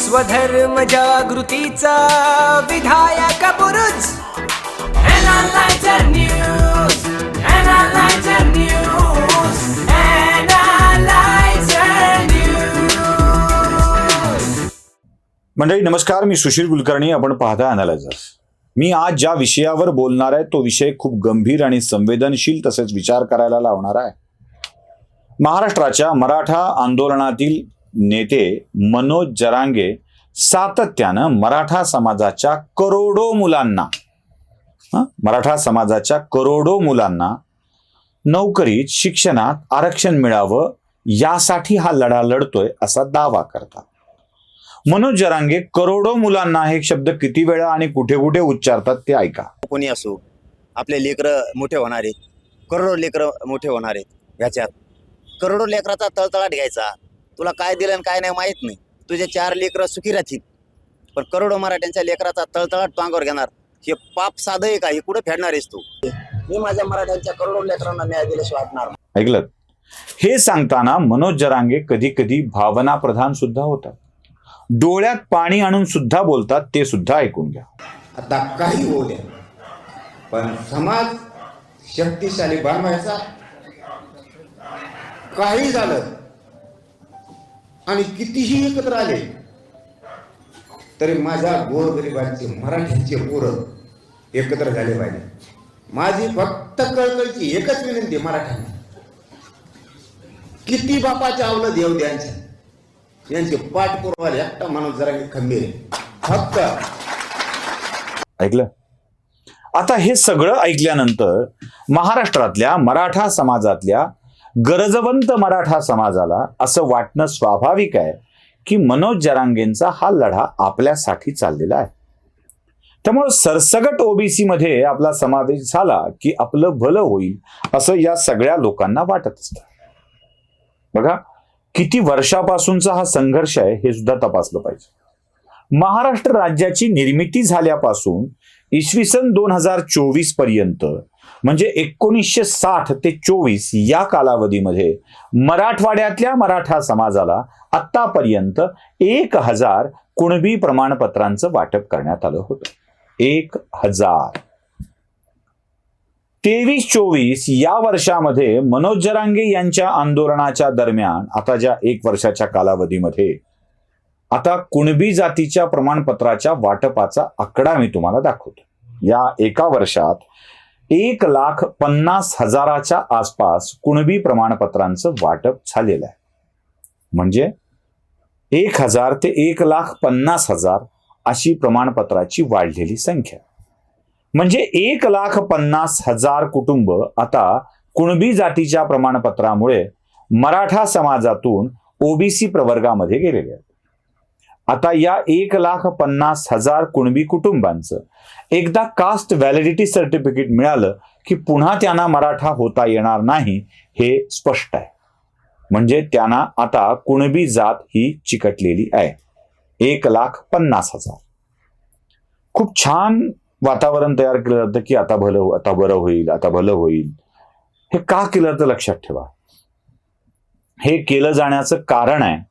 स्वधर्म जागृतीचा विधायक बुरुज. मंडळी नमस्कार. मी सुशील कुलकर्णी. आपण पाहता अनालायझर्स मी आज ज्या विषयावर बोलणार आहे तो विषय खूप गंभीर आणि संवेदनशील तसेच विचार करायला लावणार आहे. महाराष्ट्राच्या मराठा आंदोलनातील नेते मनोज जरांगे सातत्यानं मराठा समाजाच्या करोडो मुलांना मराठा समाजाच्या करोडो मुलांना नोकरीत शिक्षणात आरक्षण मिळावं यासाठी हा लढा लढतोय असा दावा करतात. मनोज जरांगे करोडो मुलांना हे शब्द किती वेळा आणि कुठे कुठे उच्चारतात ते ऐका. कोणी असो आपले लेकरं मोठे होणार आहेत करोडो लेकरं मोठे होणार आहेत ह्याच्यात. करोडो लेकराचा तळतळाट घ्यायचा. तुला काय दिलं आणि काय नाही माहीत नाही. तुझे चार लेकरं सुखी राहतील. पण करोडो मराठ्यांच्या लेकराचा तळतळाट तू अंगावर घेणार. हे पाप साधं आहे का? हे कुठं फेडणार आहेस तू? मी माझ्या मराठ्यांच्या करोडो लेकरांना न्याय दिल्याशिवाय वाटणार नाही. ऐकलं? हे सांगताना मनोज जरांगे कधी कधी भावना प्रधान सुद्धा होतात. डोळ्यात पाणी आणून सुद्धा बोलतात ते सुद्धा ऐकून घ्या. आता काही होऊ द्या पण समाज शक्तिशाली बनवायचा. काही झालं आणि कितीही एकत्र आले तरी माझ्या गोरगरिबांचे मराठ्यांचे पोरं एकत्र झाले पाहिजे. माझी फक्त कळकळची एकच विनंती मराठ्यांना. किती बापाच्या आवलं देव द्यांच्या यांचे पाठ पुरवाले एकटा माणूस जरा खंबीर फक्त. ऐकलं? आता हे सगळं ऐकल्यानंतर महाराष्ट्रातल्या मराठा समाजातल्या गरजवंत मराठा समाजाला असं वाटणं स्वाभाविक आहे की मनोज जरांगेंचा हा लढा आपल्यासाठी चाललेला आहे. त्यामुळे सरसगट ओबीसी मध्ये आपला समावेश झाला की आपलं भलं होईल असं या सगळ्या लोकांना वाटत असतं. बघा किती वर्षापासूनचा हा संघर्ष आहे हे सुद्धा तपासलं पाहिजे. महाराष्ट्र राज्याची निर्मिती झाल्यापासून इसवी सन दोन हजार चोवीसपर्यंत म्हणजे एकोणीसशे साठ ते चोवीस या कालावधीमध्ये मराठवाड्यातल्या मराठा समाजाला आतापर्यंत एक हजार कुणबी प्रमाणपत्रांचं वाटप करण्यात आलं होतं. एक हजार. तेवीस चोवीस या वर्षामध्ये मनोज जरांगे यांच्या आंदोलनाच्या दरम्यान आता ज्या एक वर्षाच्या कालावधीमध्ये आता कुणबी जातीच्या प्रमाणपत्राच्या वाटपाचा आकडा मी तुम्हाला दाखवतो. या एका वर्षात एक लाख पन्नास हजाराच्या आसपास कुणबी प्रमाणपत्रांचं वाटप झालेलं आहे. म्हणजे एक हजार ते एक लाख पन्नास हजार अशी प्रमाणपत्राची वाढलेली संख्या. म्हणजे एक लाख पन्नास हजार कुटुंब आता कुणबी जातीच्या प्रमाणपत्रामुळे मराठा समाजातून ओबीसी प्रवर्गामध्ये गेलेले आहेत. आता या एक लाख पन्नास हजार कुणबी कुटुंबांचं. एकदा कास्ट व्हॅलिडिटी सर्टिफिकेट मिळालं की पुन्हा त्यांना मराठा होता येणार नाही हे स्पष्ट आहे. म्हणजे त्यांना आता कुणबी जात ही चिकटलेली आहे. एक लाख पन्नास हजार. खूप छान वातावरण तयार केलं जातं की आता भलं आता बरं होईल आता भलं होईल. हे का केलं तर लक्षात ठेवा. हे केलं जाण्याचं कारण आहे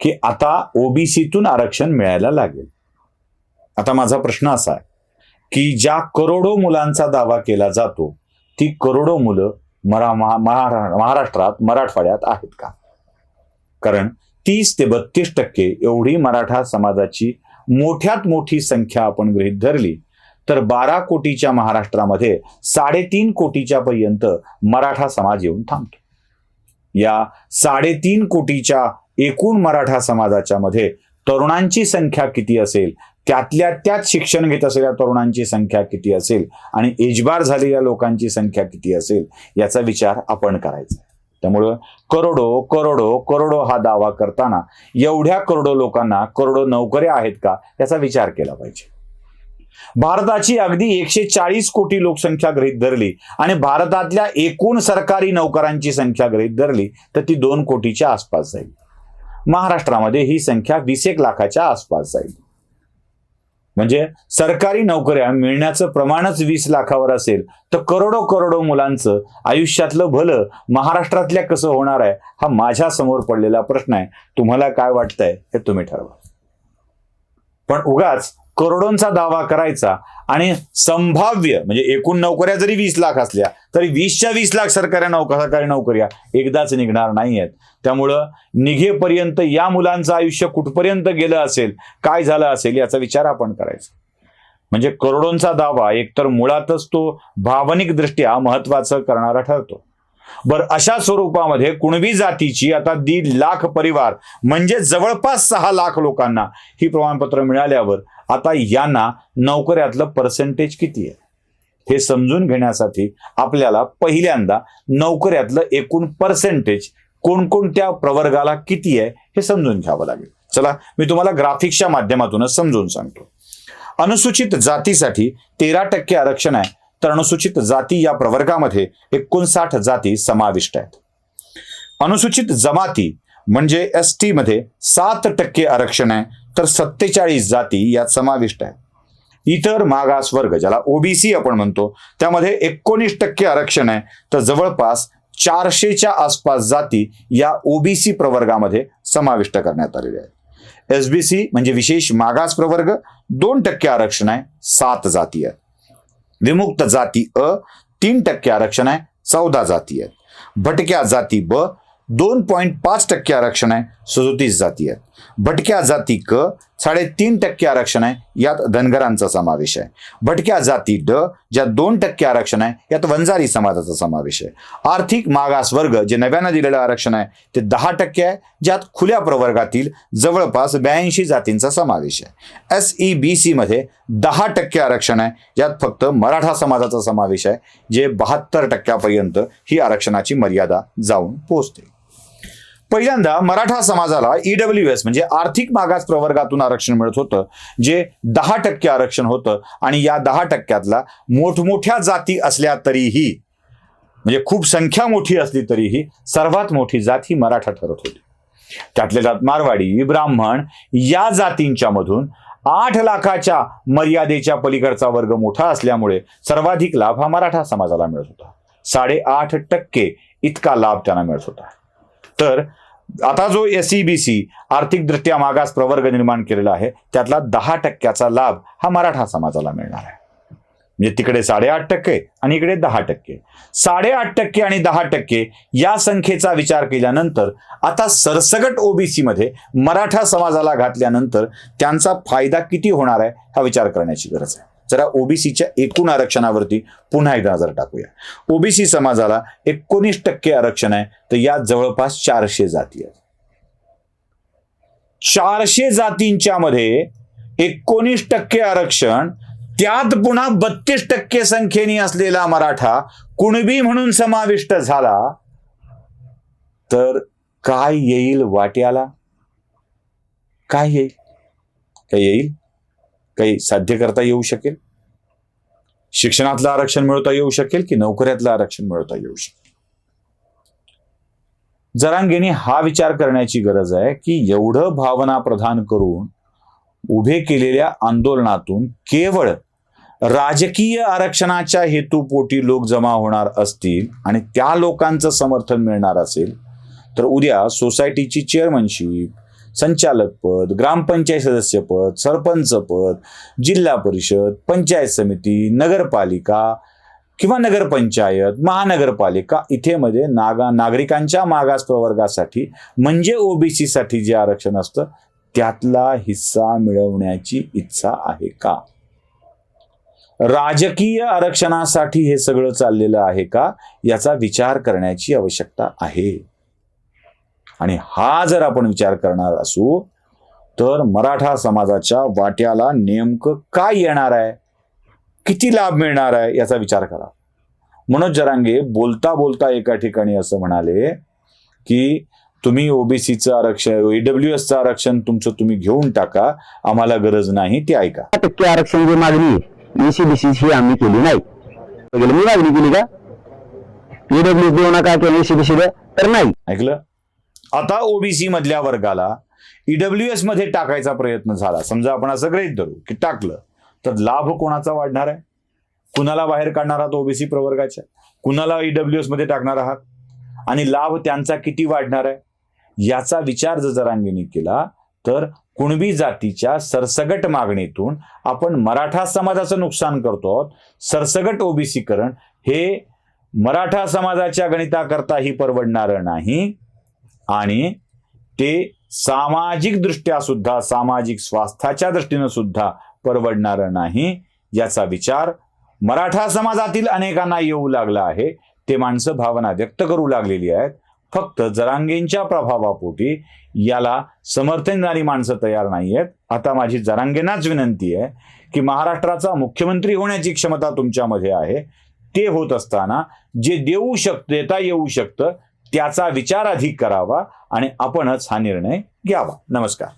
की आता ओबीसीतून आरक्षण मिळायला लागेल. आता माझा प्रश्न असा आहे की ज्या करोडो मुलांचा दावा केला जातो ती करोडो मुलं मरा महा- महारा- महाराष्ट्रात मराठवाड्यात आहेत का? कारण तीस ते बत्तीस टक्के एवढी मराठा समाजाची मोठ्यात मोठी संख्या आपण गृहीत धरली तर बारा कोटीच्या महाराष्ट्रामध्ये साडेतीन कोटीच्या पर्यंत मराठा समाज येऊन थांबतो. या साडेतीन कोटीच्या एकूण मराठा समाजाच्या मध्ये तरुणांची संख्या किती असेल? त्यातल्या त्यात शिक्षण घेत असलेल्या तरुणांची संख्या किती असेल? आणि एजबार झालेल्या लोकांची संख्या किती असेल? याचा विचार आपण करायचा त्यामुळं करोडो करोडो करोडो हा दावा करताना एवढ्या करोडो लोकांना करोडो नोकऱ्या आहेत का? याचा विचार केला पाहिजे. भारताची अगदी एकशे चाळीस कोटी लोकसंख्या गृहीत धरली आणि भारतातल्या एकूण सरकारी नोकरांची संख्या गृहीत धरली तर ती दोन कोटीच्या आसपास जाईल. महाराष्ट्रामध्ये ही संख्या वीस एक लाखाच्या आसपास जाईल. म्हणजे सरकारी नोकऱ्या मिळण्याचं प्रमाणच वीस लाखावर असेल तर करोडो करोडो मुलांचं आयुष्यातलं भलं महाराष्ट्रातल्या कसं होणार आहे हा माझ्यासमोर पडलेला प्रश्न आहे. तुम्हाला काय वाटतंय हे तुम्ही ठरवा. पण उगाच करोडोंचा दावा करायचा आणि संभाव्य म्हणजे एकूण नोकऱ्या जरी वीस लाख असल्या तरी वीसच्या वीस लाख सरकारी नौका सरकारी नोकऱ्या एकदाच निघणार नाही आहेत त्यामुळं निघेपर्यंत या मुलांचं आयुष्य कुठपर्यंत गेलं असेल काय झालं असेल याचा विचार आपण करायचा. म्हणजे करोडोंचा दावा एकतर मुळातच तो भावनिक दृष्ट्या महत्वाचं करणारा ठरतो. बरं अशा स्वरूपामध्ये कुणबी जातीची आता दीड लाख परिवार म्हणजे जवळपास सहा लाख लोकांना ही प्रमाणपत्र मिळाल्यावर आता यांना नोकऱ्यातलं पर्सेंटेज किती आहे? हे समजून घेण्यासाठी आपल्याला पहिल्यांदा नोकऱ्यातलं एकूण पर्सेंटेज कोणकोणत्या प्रवर्गाला किती आहे हे समजून घ्यावं लागेल. चला मी तुम्हाला ग्राफिक्सच्या माध्यमातूनच समजून सांगतो. अनुसूचित जातीसाठी तेरा टक्के आरक्षण आहे. तर अनुसूचित जाती या प्रवर्गामध्ये एकोणसाठ जाती समाविष्ट आहेत. अनुसूचित जमाती म्हणजे एस टी मध्ये सात टक्के आरक्षण आहे तर सत्तेचाळीस जाती यात समाविष्ट आहेत. इतर मागास वर्ग ज्याला ओबीसी आपण म्हणतो त्यामध्ये एकोणीस टक्के आरक्षण आहे तर जवळपास चारशेच्या आसपास जाती या ओबीसी प्रवर्गामध्ये समाविष्ट करण्यात आलेल्या आहेत. एसबीसी म्हणजे विशेष मागास प्रवर्ग दोन टक्के आरक्षण आहे सात जाती आहेत. विमुक्त जाती अ, तीन टक्के आरक्षण आहे चौदा जाती आहेत भटक्या जाती ब, दोन पॉईंट पाच टक्के आरक्षण आहे सदोतीस जाती आहेत भटक्या जाती क साडेतीन टक्के आरक्षण आहे यात धनगरांचा समावेश आहे. भटक्या जाती ड ज्यात दोन टक्के आरक्षण आहे यात वंजारी समाजाचा समावेश आहे. आर्थिक मागास वर्ग जे नव्यानं दिलेलं आरक्षण आहे ते दहा टक्के आहे ज्यात खुल्या प्रवर्गातील जवळपास ब्याऐंशी जातींचा समावेश आहे. एस ई बी सीमध्ये दहा टक्के आरक्षण आहे यात फक्त मराठा समाजाचा समावेश आहे जे बहात्तर टक्क्यापर्यंत ही आरक्षणाची मर्यादा जाऊन पोहोचते. पहिल्यांदा मराठा समाजाला ईडब्ल्यू एस म्हणजे आर्थिक मागास प्रवर्गातून आरक्षण मिळत होतं जे दहा टक्के आरक्षण होतं आणि या दहा टक्क्यातला मोठमोठ्या जाती असल्या तरीही म्हणजे खूप संख्या मोठी असली तरीही सर्वात मोठी जात ही मराठा ठरत होती. त्यातल्या जात मारवाडी ब्राह्मण या जातींच्या मधून आठ लाखाच्या मर्यादेच्या पलीकडचा वर्ग मोठा असल्यामुळे सर्वाधिक लाभ हा मराठा समाजाला मिळत होता. साडेआठ टक्के इतका लाभ त्यांना मिळत होता. तर आता जो एस ई बी सी आर्थिकदृष्ट्या मागास प्रवर्ग निर्माण केलेला आहे त्यातला दहा टक्क्याचा लाभ हा मराठा समाजाला मिळणार आहे. म्हणजे तिकडे साडेआठ टक्के आणि इकडे दहा टक्के. साडेआठ टक्के आणि दहा टक्के या संख्येचा विचार केल्यानंतर आता सरसगट ओबीसी मध्ये मराठा समाजाला घातल्यानंतर त्यांचा फायदा किती होणार आहे हा विचार करण्याची गरज आहे. जरा ओबीसीच्या एकूण आरक्षणावरती पुन्हा एकदा नजर टाकूया. ओबीसी समाजाला एकोणीस टक्के आरक्षण आहे तर यात जवळपास चारशे जाती आहेत. चारशे जातींच्या मध्ये एकोणीस टक्के आरक्षण त्यात पुन्हा बत्तीस टक्के संख्येने असलेला मराठा कुणबी म्हणून समाविष्ट झाला तर काय येईल वाट्याला? काय येईल? काय येईल? काही साध्य करता येऊ शकेल? शिक्षणातलं आरक्षण मिळवता येऊ शकेल की नोकऱ्यातलं आरक्षण मिळवता येऊ शकेल? जरांगेने हा विचार करण्याची गरज आहे की एवढं भावना प्रधान करून उभे केलेल्या आंदोलनातून केवळ राजकीय आरक्षणाच्या हेतूपोटी लोक जमा होणार असतील आणि त्या लोकांचं समर्थन मिळणार असेल तर उद्या सोसायटीची चेअरमनशिप संचालक पद ग्रामपंचायत सदस्यपद सरपंच पद जिल्हा परिषद पंचायत समिती नगरपालिका किंवा नगरपंचायत महानगरपालिका. इथे मध्ये नागा नागरिकांच्या मागास प्रवर्गासाठी म्हणजे ओबीसीसाठी जे आरक्षण असतं त्यातला हिस्सा मिळवण्याची इच्छा आहे का? राजकीय आरक्षणासाठी हे सगळं चाललेलं आहे का? याचा विचार करण्याची आवश्यकता आहे. आणि हा जर आपण विचार करणार असू तर मराठा समाजाच्या वाट्याला नेमकं काय येणार आहे? किती लाभ मिळणार आहे? याचा विचार करा. मनोज जरांगे बोलता बोलता एका ठिकाणी असं म्हणाले की तुम्ही ओबीसीचं आरक्षण ईडब्ल्यू एसचं आरक्षण तुमचं तुम्ही घेऊन टाका आम्हाला गरज नाही ते ऐका. टक्के आरक्षण जी मागणी एसीबीसी ही आम्ही केली नाही. मी मागणी केली का? ईडब्ल्यू देऊ नका किंवा एसीबीसी तर नाही. ऐकलं? आता ओबीसी मधल्या वर्गाला ईडब्ल्यू एसमध्ये टाकायचा प्रयत्न झाला. समजा आपण असं ग्रहित धरू की टाकलं तर लाभ कोणाचा वाढणार आहे? कुणाला बाहेर काढणार आहात ओबीसी प्रवर्गाच्या? कुणाला ईडब्ल्यू एसमध्ये टाकणार आहात? आणि लाभ त्यांचा किती वाढणार आहे? याचा विचार जर जरांगीने केला तर कुणबी जातीच्या सरसगट मागणीतून आपण मराठा समाजाचं नुकसान करतो आहोत. सरसगट ओबीसीकरण हे मराठा समाजाच्या गणिताकरताही परवडणारं नाही. आणि ते सामाजिक दृष्ट्या सुद्धा सामाजिक स्वास्थ्याच्या दृष्टीनं सुद्धा परवडणारं नाही याचा विचार मराठा समाजातील अनेकांना येऊ लागला आहे. ते माणसं भावना व्यक्त करू लागलेली आहेत. फक्त जरांगेंच्या प्रभावापोटी याला समर्थन देणारी माणसं तयार नाही आहेत. आता माझी जरांगेंनाच विनंती आहे की महाराष्ट्राचा मुख्यमंत्री होण्याची क्षमता तुमच्यामध्ये आहे. ते होत असताना जे देऊ शक देता येऊ शकतं. त्याचा विचार अधिक करावा आणि आपणच हा निर्णय घ्यावा. नमस्कार.